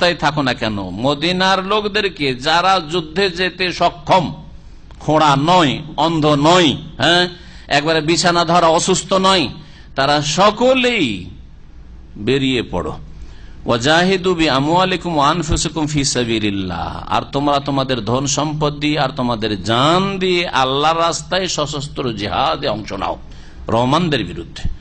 অবস্থায় থাকো না কেন? মদিনার লোকদেরকে যারা যুদ্ধে যেতে সক্ষম, খোঁড়া নয়, অন্ধ নয় হ্যাঁ? একবারে বিছানা ধরা অসুস্থ নয়, তারা সকলেই বেরিয়ে পড়ো। আর তোমরা তোমাদের ধন সম্পদ দিয়ে আর তোমাদের জান দিয়ে আল্লাহ রাস্তায় সশস্ত্র জেহাদে অংশ নাও, রহমানদের বিরুদ্ধে।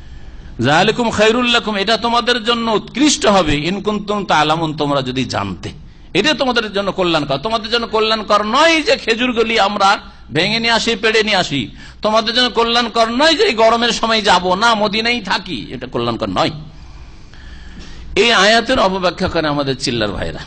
জাহালিকুম খৈরুল্লাকুম এটা তোমাদের জন্য উৎকৃষ্ট হবে। ইনকুন্তুম তালামুন, তোমরা যদি জানতে। এটা তোমাদের জন্য কল্যাণকর। তোমাদের জন্য কল্যাণকর নয় যে খেজুরগুলি আমরা ভেঙে নিয়ে আসি, পেড়ে নিয়ে আসি। তোমাদের জন্য কল্যাণকর নয় যে গরমের সময় যাব। না মদিনেই থাকি। এটা কল্যাণকর নয়। এই আয়াতের অপব্যাখ্যা করে আমাদের চিল্লার ভাইরা।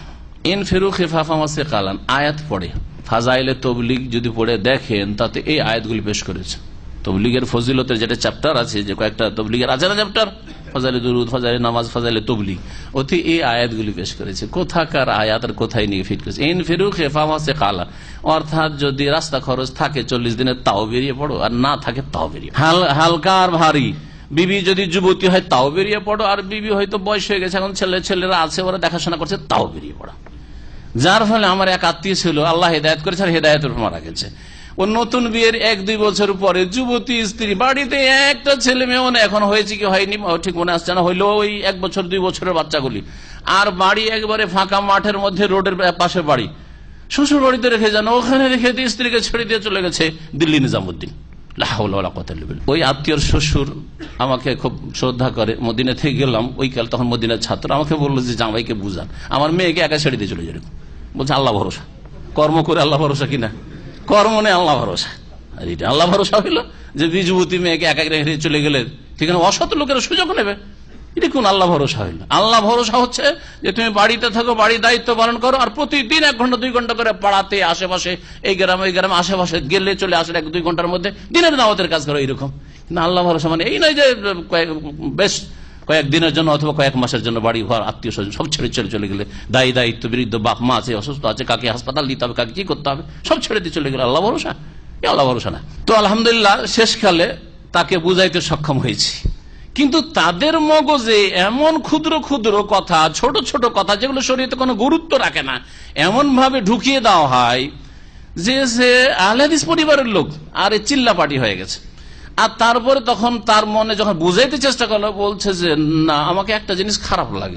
ইন ফেরু খেফাফামাসে কালান আয়াত পড়ে। ফাজাইলে তবলিগ যদি পড়ে দেখেন, তাতে এই আয়াতগুলি পেশ করেছে। তবলিগের ফজিলতের যেটা চ্যাপ্টার আছে, যে কয়েকটা তবলিগের, আছে না চ্যাপ্টার ফজালে দুরুদ, ফজাইলে নামাজ ফজালে তবলিগ। অতি এই আয়াতগুলি পেশ করেছে। কোথাকার আয়াত আর কোথায় নিয়ে ফিট করেছে? ইন ফেরু খেফামাসে কালা অর্থাৎ যদি রাস্তা খরচ থাকে চল্লিশ দিনের, তাও বেরিয়ে পড়ো। আর না থাকে, তাও বেরিয়ে হালকা আর ভারী। বিবি যদি যুবতী হয়, তাও বেরিয়ে পড়ো। আর বিবি হয়তো বয়স হয়ে গেছে, এখন ছেলে ছেলেরা আছে, ওরা দেখাশোনা করছে, তাও বেরিয়ে পড়ো। যার ফলে আমার এক আত্মীয় ছিল, আল্লাহ হেদায়ত করেছে, আর হেদায়তের মারা গেছে। ও নতুন বিয়ের এক, দুই বছর পরে যুবতী স্ত্রী, বাড়িতে একটা ছেলে মেয়ে মানে এখন হয়েছে কি হয়নি ঠিক মনে আসছে না, হইল ওই এক বছর, দুই বছরের বাচ্চাগুলি। আর বাড়ি একবারে ফাঁকা মাঠের মধ্যে, রোডের পাশে বাড়ি। শ্বশুর বাড়িতে রেখে যান, ওখানে রেখে দিয়ে স্ত্রীকে ছেড়ে দিয়ে চলে গেছে দিল্লি নিজামুদ্দিন। ওই আত্মীয়র শ্বশুর আমাকে খুব শ্রদ্ধা করে, মদিনা থেকে গেলাম, ওই কাল তখন মদিনার ছাত্র, আমাকে বলল যে, জামাইকে বুঝান আমার মেয়েকে একা ছেড়ে দিয়ে চলে যেরকম বলছে, আল্লাহ ভরসা। কর্ম করে আল্লাহ ভরসা কিনা? কর্ম নেই, আল্লাহ ভরসা। আর এটা আল্লাহ ভরসা হইল যে বিজুবতী মেয়েকে একা রেখে চলে গেলে ঠিক আছে অসৎ লোকের সুযোগ নেবে। এটা কোন আল্লাহ ভরসা হইল? আল্লাহ ভরসা হচ্ছে যে তুমি বাড়িতে থাকো, বাড়ির দায়িত্ব পালন করো আর প্রতিদিন এক ঘণ্টা, দুই ঘণ্টা করে পাড়াতে, আশেপাশে, এই গ্রাম ওই গ্রাম, আশেপাশে গেলে চলে আসে এক, দুই ঘণ্টার মধ্যে দিনের দাওয়াতের কাজ করো, এইরকম। কিন্তু আল্লাহ ভরসা মানে এই নয় যে বেশ কয়েকদিনের জন্য অথবা কয়েক মাসের জন্য বাড়ি ঘর আত্মীয় স্বজন সব ছেড়ে ছেড়ে চলে গেলে। দায়ী দায়িত্ব বিরুদ্ধ বাপ, মা আছে, অসুস্থ আছে, কাকে হাসপাতাল দিতে হবে, কাকে কি করতে হবে, সব ছেড়ে দিয়ে চলে গেলে। আল্লাহ ভরসা? আল্লাহ ভরসা না। তো আলহামদুলিল্লাহ, শেষকালে তাকে বুঝাইতে সক্ষম হয়েছি। কিন্তু তাদের মগজে এমন ক্ষুদ্র ক্ষুদ্র কথা, ছোট ছোট কথা, যেগুলো শরীরে কোনো গুরুত্ব রাখে না এমন ভাবে ঢুকিয়ে দেওয়া হয় যে সে আহলাদিস পরিবারের লোক, আর চিল্লা পাটি হয়ে গেছে। আর তারপরে তখন তার মনে যখন বুঝাইতে চেষ্টা করল, বলছে যে, না, আমাকে একটা জিনিস খারাপ লাগে।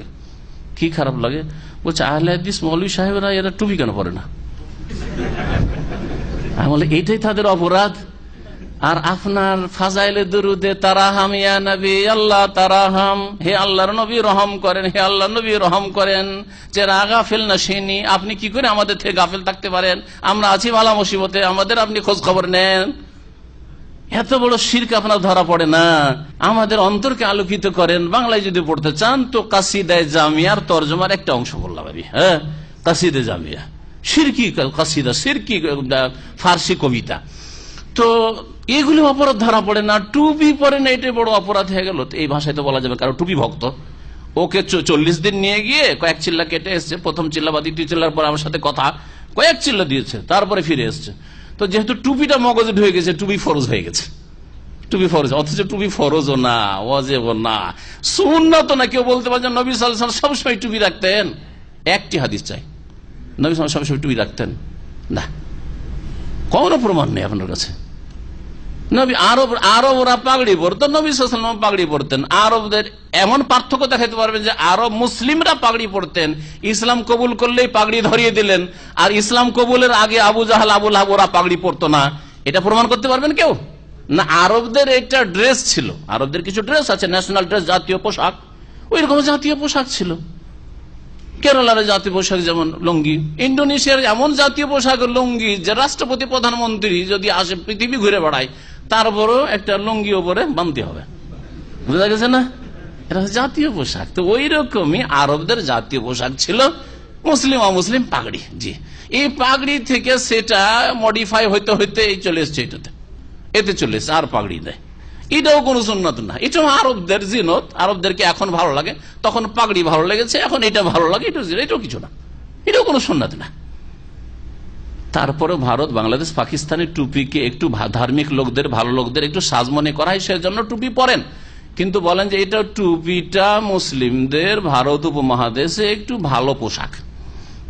কি খারাপ লাগে? বলছে আহলাদিস মৌলী সাহেবরা এরা টুপি কেন পরে না? আমি বলে এইটাই তাদের অপরাধ। আর আপনার ফাজাইলে দুরুদে তারাহাম, ইয়া নবী, আল্লাহ তারাহাম। হে আল্লাহর নবী, রহম করেন। হে আল্লাহ নবী, রহম করেন। যে গাফিল না আপনি কি করে আমাদের থেকে গাফিল থাকতে পারেন? আমরা আছি ভালা মুসিবতে, আমাদের আপনি খোঁজ খবর নেন। এত বড় শির্ক আপনার ধরা পড়ে না। আমাদের অন্তরকে আলোকিত করেন। বাংলায় যদি পড়তে চান তো কাসিদায় জামিয়ার তর্জমার একটা অংশ বললাম আমি হ্যাঁ? কাসিদে জামিয়া। সিরকি কাসিদা সিরকি ফার্সি কবিতা। তো এগুলি অপরাধ ধরা পড়ে না। টুপি পরে না এটাই বড় অপরাধ হয়ে গেল। এই ভাষায় তো বলা যাবে কারও টুপি ভক্ত। ওকে চল্লিশ দিন নিয়ে গিয়ে কয়েক চিল্লা কেটে এসছে। প্রথম চিল্লা বা দ্বিতীয় চিল্লার পর আমার সাথে কথা। কয়েক চিল্লা দিয়েছে, তারপরে ফিরে এসছে। তো যেহেতু টুপিটা মগজে ঢুকে গেছে, টুপি ফরজ হয়ে গেছে। টুপি ফরজ, অথচ টুপি ফরজও না ওয়াজেব না। সুন্নত না, কেউ বলতে পারছেন নবী সাল সবসময় টুপি রাখতেন। একটি হাদিস চাই, নবী সাল সবসময় টুপি রাখতেন? না। কোনো প্রমাণ নেই আপনার কাছে। নবী আরব, আরবরা পাগড়ি পরতেন নবী সাল্লাম পাগড়ি পরতেন। আরবদের এমন পার্থক্য দেখাতে পারবেন যে আরব মুসলিমরা পাগড়ি পরতেন। ইসলাম কবুল করলেই পাগড়ি ধরিয়ে দিলেন, আর ইসলাম কবুলের আগে আবু জাহাল, আবুল ওরা পাগড়ি পরতো না। এটা প্রমাণ করতে পারবেন কেউ? না, আরবদের একটা ড্রেস ছিল। আরবদের কিছু ড্রেস আছে, ন্যাশনাল ড্রেস, জাতীয় পোশাক। ওই রকম জাতীয় পোশাক ছিল। কেরালার জাতীয় পোশাক যেমন লুঙ্গি ইন্ডোনেশিয়ার এমন জাতীয় পোশাক লুঙ্গি যে রাষ্ট্রপতি, প্রধানমন্ত্রী যদি আসে পৃথিবী ঘুরে বেড়ায় তারপরও একটা লুঙ্গি ওপরে বানতে হবে। বুঝা গেছে না? এটা জাতীয় পোশাক। তো ওই রকমই আরবদের জাতীয় পোশাক ছিল মুসলিম অমুসলিম পাগড়ি। জি। এই পাগড়ি থেকে সেটা মডিফাই হইতে হইতে চলে এসছে এটাতে। এতে চলে এসছে, আর পাগড়ি দেয় এটাও কোনো সুন্নত না। এটাও আরবদের জিনত, আরবদেরকে এখন ভালো লাগে, তখন পাগড়ি ভালো লেগেছে, এখন এটা ভালো লাগে এটা এটাও কিছু না। এটাও কোনো সুন্নত না। তারপরে ভারত, বাংলাদেশ, পাকিস্তানের টুপিকে একটু ধার্মিক লোকদের, ভালো লোকদের একটু সাজ মনে করা হয়, সেজন্য টুপি পরেন। কিন্তু বলেন যে এটা টুপিটা মুসলিমদের ভারত উপমহাদেশে একটু ভালো পোশাক।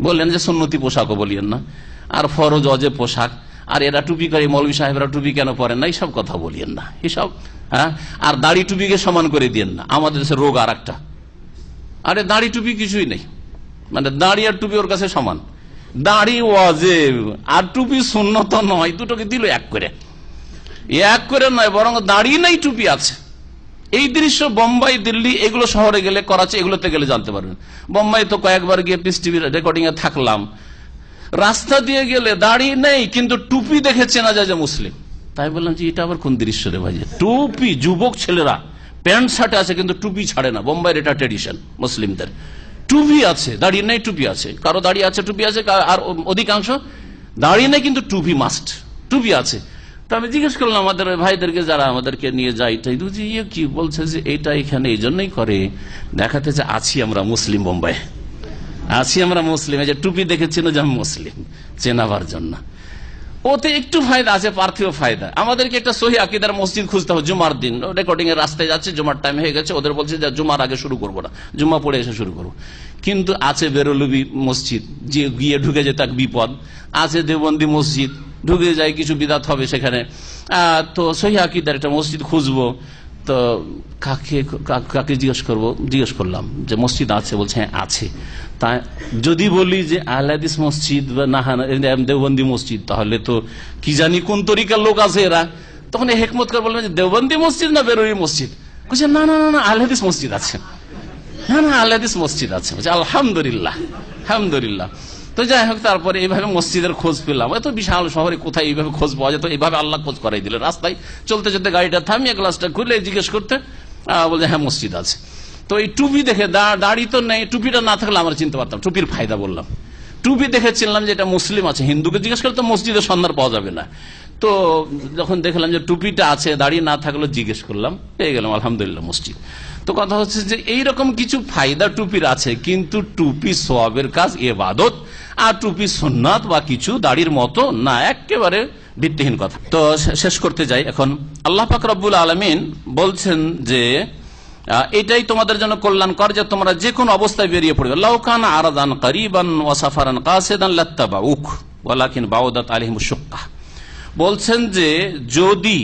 বললেন যে সুন্নতি পোশাকও বলিয়েন না। আর ফরজ অজে পোশাক আর এরা টুপি করে, মৌলভী সাহেবরা টুপি কেন পরেন না? এইসব কথা বলিয়েন না। এসব হ্যাঁ? আর দাড়ি টুপিকে সমান করে দিয়েন না। আমাদের দেশে রোগ আর একটা আরে দাড়ি টুপি কিছুই নেই। মানে দাড়ি আর টুপি ওর কাছে সমান। দাড়ি ওয়াজেব। আর টুপি শূন্যত নয়, দুটোকে দিল এক করে। এক করে নয়, বরং দাড়ি নেই, টুপি আছে। এই দৃশ্য বোম্বাই, দিল্লি, এগুলো শহরে গেলে, করাচি, এগুলোতে গেলে জানতে পারবেন। বোম্বাই তো কয়েকবার গিয়ে পিস টিভির রেকর্ডিং এ থাকলাম। রাস্তা দিয়ে গেলে দাড়ি নেই, কিন্তু টুপি দেখে চেনা যায় যে মুসলিম। তাই বললাম যে, এটা আবার কোন দৃশ্য রে ভাই? টুপি, যুবক ছেলেরা। প্যান্ট শার্টে আছে, কিন্তু টুপি ছাড়ে না। বোম্বাইয়ের এটা ট্রেডিশন মুসলিমদের। টুপি আছে, দাড়ি নেই, টুপি আছে। কারও দাড়ি আছে, টুপি আছে আর অধিকাংশ দাড়ি নেই, কিন্তু টুপি মাস্ট টুপি আছে। তো আমি জিজ্ঞেস করলাম আমাদের ভাইদেরকে, যারা আমাদেরকে নিয়ে যায় যে ইয়ে কি বলছে যে, এটা এখানে এই জন্যই করে, দেখাতে যে আছি আমরা মুসলিম বোম্বাই আছি আমরা মুসলিম। যে টুপি দেখেছিল যে মুসলিম, চেনাবার জন্য। ওতে একটু ফায়দা আছে, পার্থিব ফায়দা। আমাদেরকে একটা সহি আকিদার মসজিদ খুঁজতে হবে জুমার দিন। রেকর্ডিং এর রাস্তায় যাচ্ছে, জুমার টাইম হয়ে গেছে, ওদের বলছে যে জুমার আগে শুরু করব না। জুম্মা পড়ে এসে শুরু করব। কিন্তু আছে বেরলবি মসজিদ, যে গিয়ে ঢুকে যে তাক বিপদ। আছে দেবন্দি মসজিদ, ঢুকে যায় কিছু বিদাত হবে সেখানে। তো সহি আকিদার একটা মসজিদ খুঁজবো। তো কাকে কাকে জিজ্ঞেস করব? জিজ্ঞেস করলাম যে মসজিদ আছে? বলছে হ্যাঁ আছে। তা যদি বলি যে আহলাদিস মসজিদ বা নাহানা দেওবন্দি মসজিদ, তাহলে তো কি জানি কোন তরিকার লোক আছে এরা? তখন হেকমত করে বললেন যে দেওবন্দি মসজিদ না বেরোই মসজিদ? বলছে, না না না না আহলাদিস মসজিদ আছে। না না আহলাদিস মসজিদ আছে। বলছে, আলহামদুলিল্লাহ আলহামদুলিল্লাহ। তো যাই হোক, তারপরে এইভাবে মসজিদের খোঁজ পেলাম। এত বিশাল শহরে কোথায় এইভাবে খোঁজ পাওয়া যেত এইভাবে আল্লাহ খোঁজ করাই দিলে। রাস্তায় চলতে চলতে গাড়িটা থামিয়ে গ্লাসটা খুলে জিজ্ঞেস করতে বলছে হ্যাঁ মসজিদ আছে। তো এই টুপি দেখে দাড়ি তো নেই, টুপিটা না থাকলে আমরা চিনতে পারতাম। টুপির ফায়দা বললাম। টুপি দেখে চিনলাম যে এটা মুসলিম আছে, হিন্দুকে জিজ্ঞেস করলে তো মসজিদের সন্ধান পাওয়া যাবে না। তো যখন দেখলাম যে টুপিটা আছে, দাড়ি না থাকলে, জিজ্ঞেস করলাম, পেয়ে গেলাম, আলহামদুলিল্লাহ, মসজিদ। তো কথা হচ্ছে যে এইরকম কিছু ফায়দা টুপির আছে, কিন্তু টুপি সোয়াবের কাজ, এবাদত আর টুপি সুন্নাত বা কিছু দাড়ির মতো না, একেবারে ভিত্তিহীন কথা। তো শেষ করতে যাই এখন। আল্লাহ পাক রব্বুল আলমিন বলছেন যে এটাই তোমাদের জন্য কল্যাণকর যে তোমরা যে কোনো অবস্থায় বেরিয়ে পড়বে। লাউকান আরাদান করিবান ওয়াসাফারান কাসেদান লাত্তাবা উখ ওয়ালাকিন বাউদাত আলিহিম শুক্কা বলছেন যে, যদি